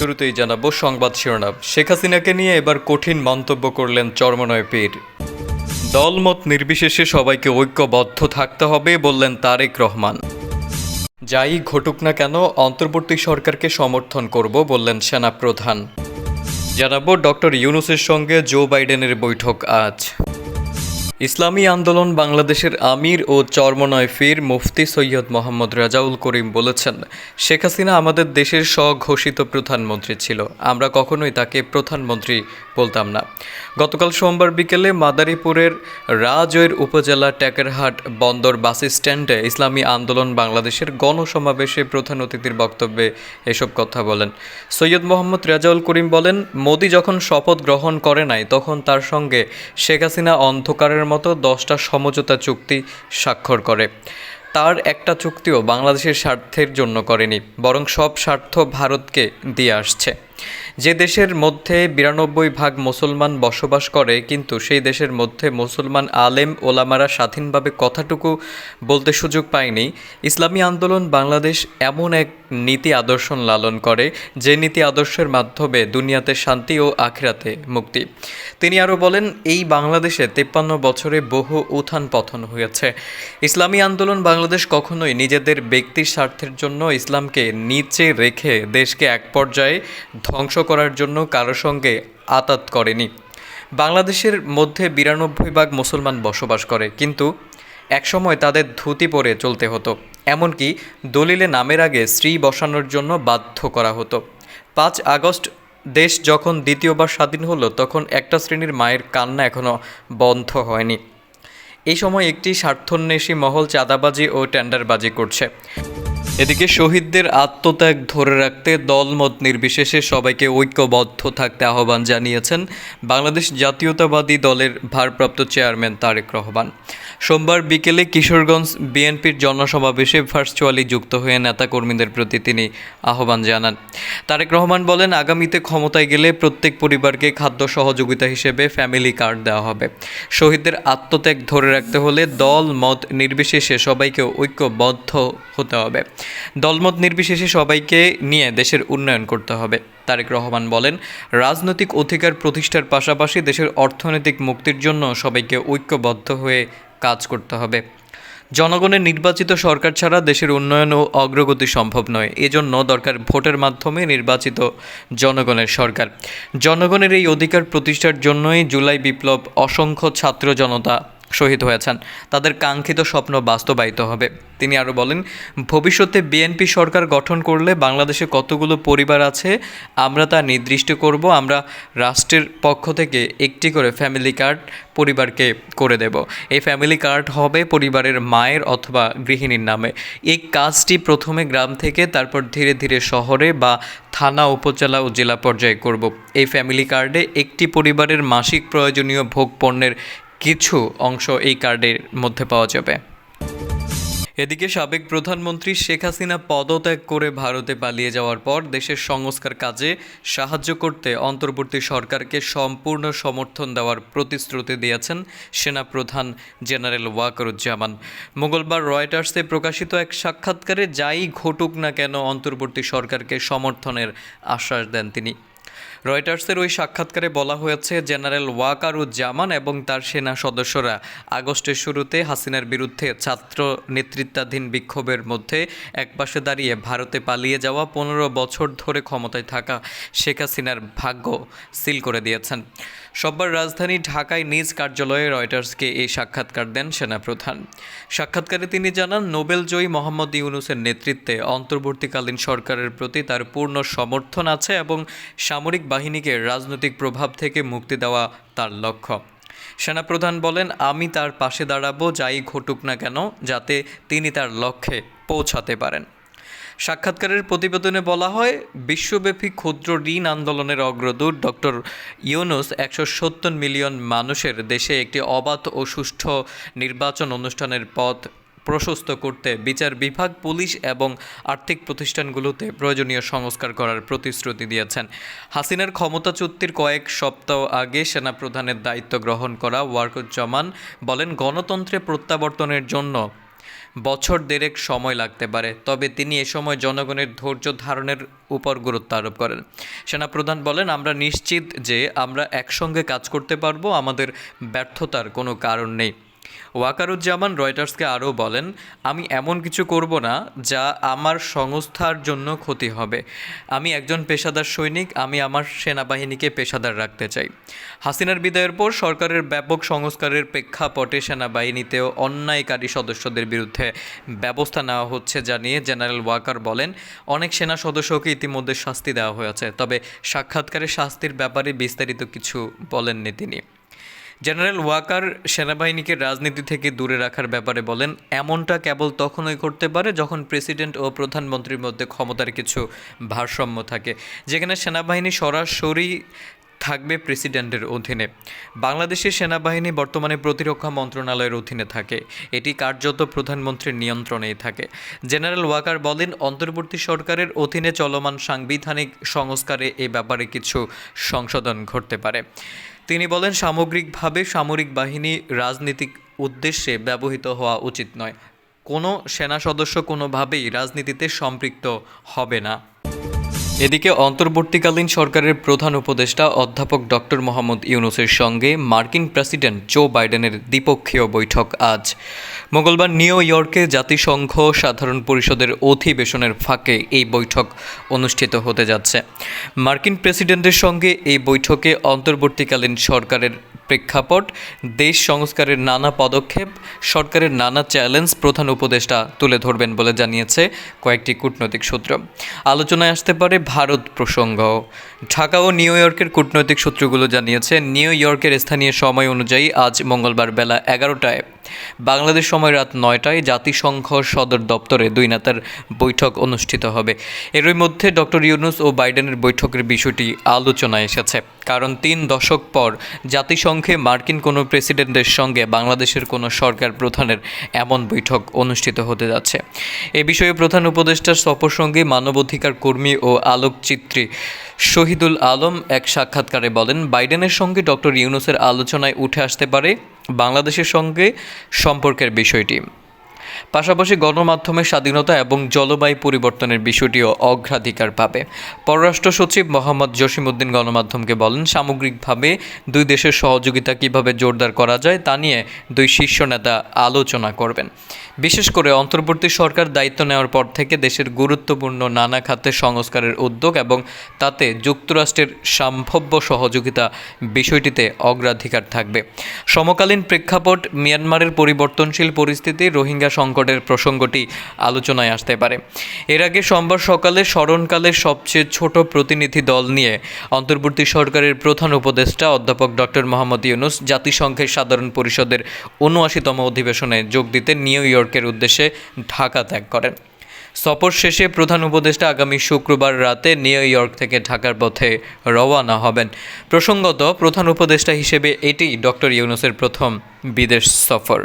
শুরুতেই জানাব সংবাদ শিরোনাম। শেখ হাসিনাকে নিয়ে এবার কঠিন মন্তব্য করলেন চরমনয় পীর। দলমত নির্বিশেষে সবাইকে ঐক্যবদ্ধ থাকতে হবে বললেন তারেক রহমান। যাই ঘটুক না কেন, অন্তর্বর্তী সরকারকে সমর্থন করব বললেন সেনাপ্রধান। জানাব ডক্টর ইউনুসের সঙ্গে জো বাইডেনের বৈঠক আজ। ইসলামী আন্দোলন বাংলাদেশের আমির ও চর্মনয় ফির মুফতি সৈয়দ মোহাম্মদ রাজাউল করিম বলেছেন, শেখ হাসিনা আমাদের দেশের স্বঘোষিত প্রধানমন্ত্রী ছিল। আমরা কখনোই তাকে প্রধানমন্ত্রী বলতাম না। গতকাল সোমবার বিকেলে মাদারীপুরের রাজৈর উপজেলা ট্যাকেরহাট বন্দর বাস স্ট্যান্ডে ইসলামী আন্দোলন বাংলাদেশের গণসমাবেশে প্রধান অতিথির বক্তব্যে এসব কথা বলেন। সৈয়দ মোহাম্মদ রাজাউল করিম বলেন, মোদি যখন শপথ গ্রহণ করে নাই, তখন তার সঙ্গে শেখ হাসিনা অন্ধকারের মতো দশটা সমঝোতা চুক্তি স্বাক্ষর করে। তার একটা চুক্তিও বাংলাদেশের স্বার্থের জন্য করেনি, বরং সব স্বার্থ ভারতকে দিয়ে আসছে। যে দেশের মধ্যে বিরানব্বই ভাগ মুসলমান বসবাস করে, কিন্তু সেই দেশের মধ্যে মুসলমান আলেম ওলামারা স্বাধীনভাবে কথাটুকু বলতে সুযোগ পায়নি। ইসলামী আন্দোলন বাংলাদেশ এমন এক নীতি আদর্শন লালন করে, যে নীতি আদর্শের মাধ্যমে দুনিয়াতে শান্তি ও আখিরাতে মুক্তি। তিনি আরও বলেন, এই বাংলাদেশে তেপ্পান্ন বছরে বহু উত্থান পথন হয়েছে। ইসলামী আন্দোলন বাংলাদেশ কখনোই নিজেদের ব্যক্তির স্বার্থের জন্য ইসলামকে নিচে রেখে দেশকে এক পর্যায়ে ধ্বংস করার জন্য কারও সঙ্গে আতাত করেনি। বাংলাদেশের মধ্যে বিরানব্বই ভাগ মুসলমান বসবাস করে, কিন্তু একসময় তাদের ধুতি পরে চলতে হতো। এমনকি দলিলে নামের আগে স্ত্রী বসানোর জন্য বাধ্য করা হতো। পাঁচ আগস্ট, দেশ যখন দ্বিতীয়বার স্বাধীন হলো, তখন একটা শ্রেণির মায়ের কান্না এখনও বন্ধ হয়নি। এই সময় একটি স্বার্থন্বেষী মহল চাঁদাবাজি ও টেন্ডারবাজি করছে। এদিকে শহীদদের আত্মত্যাগ ধরে রাখতে দলমত নির্বিশেষে সবাইকে ঐক্যবদ্ধ থাকতে আহ্বান জানিয়েছেন বাংলাদেশ জাতীয়তাবাদী দলের ভারপ্রাপ্ত চেয়ারম্যান তারেক রহমান। সোমবার বিকেলে কিশোরগঞ্জ বিএনপির জনসমাবেশে ভার্চুয়ালি যুক্ত হয়ে নেতাকর্মীদের প্রতি তিনি আহ্বান জানান। তারেক রহমান বলেন, আগামীতে ক্ষমতায় গেলে প্রত্যেক পরিবারকে খাদ্য সহযোগিতা হিসেবে ফ্যামিলি কার্ড দেওয়া হবে। শহীদদের আত্মত্যাগ ধরে রাখতে হলে দল মত নির্বিশেষে সবাইকে ঐক্যবদ্ধ হতে হবে। দলমত নির্বিশেষে সবাইকে নিয়ে দেশের উন্নয়ন করতে হবে। তারেক রহমান বলেন, রাজনৈতিক অধিকার প্রতিষ্ঠার পাশাপাশি দেশের অর্থনৈতিক মুক্তির জন্য সবাইকে ঐক্যবদ্ধ হয়ে কাজ করতে হবে। জনগণের নির্বাচিত সরকার ছাড়া দেশের উন্নয়ন ও অগ্রগতি সম্ভব নয়। এজন্য দরকার ভোটের মাধ্যমে নির্বাচিত জনগণের সরকার। জনগণের এই অধিকার প্রতিষ্ঠার জন্যই জুলাই বিপ্লব অসংখ্য ছাত্র জনতা শহীদ হয়েছেন। তাদের কাঙ্ক্ষিত স্বপ্ন বাস্তবায়িত হবে। তিনি আরও বলেন, ভবিষ্যতে বিএনপি সরকার গঠন করলে বাংলাদেশে কতগুলো পরিবার আছে, আমরা তা নির্দিষ্ট করব, আমরা রাষ্ট্রের পক্ষ থেকে একটি করে ফ্যামিলি কার্ড পরিবারকে করে দেব। এই ফ্যামিলি কার্ড হবে পরিবারের মায়ের অথবা গৃহিণীর নামে। এই কাজটি প্রথমে গ্রাম থেকে, তারপর ধীরে ধীরে শহরে বা থানা, উপজেলা ও জেলা পর্যায়ে করব। এই ফ্যামিলি কার্ডে একটি পরিবারের মাসিক প্রয়োজনীয় ভোগ পণ্যের কিছু অংশ এই কার্ডের মধ্যে পাওয়া যাবে। এদিকে সাবেক প্রধানমন্ত্রী শেখ হাসিনা পদত্যাগ করে ভারতে পালিয়ে যাওয়ার পর দেশের সংস্কার কাজে সাহায্য করতে অন্তর্বর্তী সরকারকে সম্পূর্ণ সমর্থন দেওয়ার প্রতিশ্রুতি দিয়েছেন সেনাপ্রধান জেনারেল ওয়াকারুজ্জামান। মঙ্গলবার রয়টার্সে প্রকাশিত এক সাক্ষাৎকারে যাই ঘটুক না কেন অন্তর্বর্তী সরকারকে সমর্থনের আশ্বাস দেন তিনি। রয়টার্সের ওই সাক্ষাৎকারে বলা হয়েছে, জেনারেল ওয়াকারুজ্জামান এবং তার সেনা সদস্যরা আগস্টের শুরুতে হাসিনার বিরুদ্ধে ছাত্র নেতৃত্বাধীন বিক্ষোভের মধ্যে একপাশে দাঁড়িয়ে ভারতে পালিয়ে যাওয়া পনেরো বছর ধরে ক্ষমতায় থাকা শেখ হাসিনার ভাগ্য সিল করে দিয়েছেন। সোমবার রাজধানী ঢাকায় নিজ কার্যালয়ে রয়টার্সকে এই সাক্ষাৎকার দেন সেনাপ্রধান। সাক্ষাৎকারে তিনি জানান নোবেলজয়ী মোহাম্মদ ইউনুসের নেতৃত্বে অন্তর্বর্তীকালীন সরকারের প্রতি তার পূর্ণ সমর্থন আছে এবং সামরিক বাহিনীকে রাজনৈতিক প্রভাব থেকে মুক্তি দেওয়া তার লক্ষ্য। সেনাপ্রধান বলেন, আমি তার পাশে দাঁড়াবো, যাই ঘটুক না কেন, যাতে তিনি তার লক্ষ্যে পৌঁছাতে পারেন। সাক্ষাৎকারের প্রতিবেদনে বলা হয়, বিশ্বব্যাপী ক্ষুদ্র ঋণ আন্দোলনের অগ্রদূত ডক্টর ইউনুস একশো সত্তর মিলিয়ন মানুষের দেশে একটি অবাধ ও সুষ্ঠু নির্বাচন অনুষ্ঠানের পথ প্রশস্ত করতে বিচার বিভাগ, পুলিশ এবং আর্থিক প্রতিষ্ঠানগুলোতে প্রয়োজনীয় সংস্কার করার প্রতিশ্রুতি দিয়েছেন। হাসিনার ক্ষমতাচ্যুতির কয়েক সপ্তাহ আগে সেনাপ্রধানের দায়িত্ব গ্রহণ করা ওয়ারকুজ্জামান বলেন, গণতন্ত্রে প্রত্যাবর্তনের জন্য বছর দেড়েক সময় লাগতে পারে, তবে তিনি এ সময় জনগণের ধৈর্য ধারণের উপর গুরুত্ব আরোপ করেন। সেনাপ্রধান বলেন, আমরা নিশ্চিত যে আমরা একসঙ্গে কাজ করতে পারব, আমাদের ব্যর্থতার কোনো কারণ নেই। ওয়াকারুজ্জামান রয়টার্সকে আরও বলেন, আমি এমন কিছু করব না যা আমার সংস্থার জন্য ক্ষতি হবে। আমি একজন পেশাদার সৈনিক, আমি আমার সেনাবাহিনীকে পেশাদার রাখতে চাই। হাসিনার বিদায়ের পর সরকারের ব্যাপক সংস্কারের প্রেক্ষাপটে সেনাবাহিনীতেও অন্যায়কারী সদস্যদের বিরুদ্ধে ব্যবস্থা নেওয়া হচ্ছে জানিয়ে জেনারেল ওয়াকার বলেন, অনেক সেনা সদস্যকে ইতিমধ্যে শাস্তি দেওয়া হয়েছে, তবে সাক্ষাৎকারে শাস্তির ব্যাপারে বিস্তারিত কিছু বলেননি তিনি। জেনারেল ওয়াকার সেনাবাহিনীকে রাজনীতি থেকে দূরে রাখার ব্যাপারে বলেন, এমনটা কেবল তখনই করতে পারে যখন প্রেসিডেন্ট ও প্রধানমন্ত্রীর মধ্যে ক্ষমতার কিছু ভারসাম্য থাকে। যেখানে সেনাবাহিনী সরাসরি থাকবে প্রেসিডেন্টের অধীনে। বাংলাদেশের সেনাবাহিনী বর্তমানে প্রতিরক্ষা মন্ত্রণালয়ের অধীনে থাকে। এটি কার্যত প্রধানমন্ত্রীর নিয়ন্ত্রণেই থাকে। জেনারেল ওয়াকার বলেন, অন্তর্বর্তী সরকারের অধীনে চলমান সাংবিধানিক সংস্কারে এ ব্যাপারে কিছু সংশোধন ঘটতে পারে। তিনি বলেন, সামগ্রিকভাবে সামরিক বাহিনী রাজনৈতিক উদ্দেশ্যে ব্যবহৃত হওয়া উচিত নয়। কোনো সেনা সদস্য কোনোভাবেই রাজনীতিতে সম্পৃক্ত হবে না। এদিকে অন্তর্বর্তীকালীন সরকারের প্রধান উপদেষ্টা অধ্যাপক ডক্টর মোহাম্মদ ইউনুসের সঙ্গে মার্কিন প্রেসিডেন্ট জো বাইডেনের দ্বিপক্ষীয় বৈঠক আজ। মঙ্গলবার নিউ ইয়র্কে জাতিসংঘ সাধারণ পরিষদের অধিবেশনের ফাঁকে এই বৈঠক অনুষ্ঠিত হতে যাচ্ছে। মার্কিন প্রেসিডেন্টের সঙ্গে এই বৈঠকে অন্তর্বর্তীকালীন সরকারের প্রেক্ষাপট, দেশ সংস্কারের নানা পদক্ষেপ, সরকারের নানা চ্যালেঞ্জ প্রধান উপদেষ্টা তুলে ধরবেন বলে জানিয়েছে কয়েকটি কূটনৈতিক সূত্র। আলোচনায় আসতে পারে ভারত প্রসঙ্গ। ঢাকা ও নিউ ইয়র্কের কূটনৈতিক সূত্রগুলো জানিয়েছে, নিউ ইয়র্কের স্থানীয় সময় অনুযায়ী আজ মঙ্গলবার বেলা এগারোটায় বাংলাদেশ সময় রাত নয়টায় জাতিসংঘ সদর দপ্তরে দুই নেতার বৈঠক অনুষ্ঠিত হবে। এরই মধ্যে ডক্টর ইউনুস ও বাইডেনের বৈঠকের বিষয়টি আলোচনায় এসেছে। কারণ তিন দশক পর জাতিসংঘে মার্কিন কোনো প্রেসিডেন্টের সঙ্গে বাংলাদেশের কোনো সরকার প্রধানের এমন বৈঠক অনুষ্ঠিত হতে যাচ্ছে। এ বিষয়ে প্রধান উপদেষ্টার সফর সঙ্গে মানবাধিকার কর্মী ও আলোকচিত্রী শহীদুল আলম এক সাক্ষাৎকারে বলেন, বাইডেনের সঙ্গে ডক্টর ইউনুসের আলোচনায় উঠে আসতে পারে বাংলাদেশের সঙ্গে সম্পর্কের বিষয়টি। পাশাপাশি গণমাধ্যমের স্বাধীনতা এবং জলবায়ু পরিবর্তনের বিষয়টিও অগ্রাধিকার পাবে। পররাষ্ট্র সচিব মোহাম্মদ জসিমউদ্দিন গণমাধ্যমকে বলেন, সামগ্রিকভাবে দুই দেশের সহযোগিতা কীভাবে জোরদার করা যায় তা নিয়ে দুই শীর্ষ নেতা আলোচনা করবেন। বিশেষ করে অন্তর্বর্তী সরকার দায়িত্ব নেওয়ার পর থেকে দেশের গুরুত্বপূর্ণ নানা খাতে সংস্কারের উদ্যোগ এবং তাতে যুক্তরাষ্ট্রের সম্ভাব্য সহযোগিতা বিষয়টিতে অগ্রাধিকার থাকবে। সমকালীন প্রেক্ষাপট মিয়ানমারের পরিবর্তনশীল পরিস্থিতি, রোহিঙ্গা সংকটের প্রসঙ্গটি আলোচনায় আসতে পারে। এর আগে সোমবার সকালে স্মরণকালের সবচেয়ে ছোট প্রতিনিধি দল নিয়ে অন্তর্বর্তী সরকারের প্রধান উপদেষ্টা অধ্যাপক ডক্টর মোহাম্মদ ইউনুস জাতিসংঘের সাধারণ পরিষদের উনআশিতম অধিবেশনে যোগ দিতে নিউ ইয়র্কের উদ্দেশ্যে ঢাকা ত্যাগ করেন। সফর শেষে প্রধান উপদেষ্টা আগামী শুক্রবার রাতে নিউ ইয়র্ক থেকে ঢাকার পথে রওয়ানা হবেন। প্রসঙ্গত প্রধান উপদেষ্টা হিসেবে এটি ডক্টর ইউনুসের প্রথম বিদেশ সফর।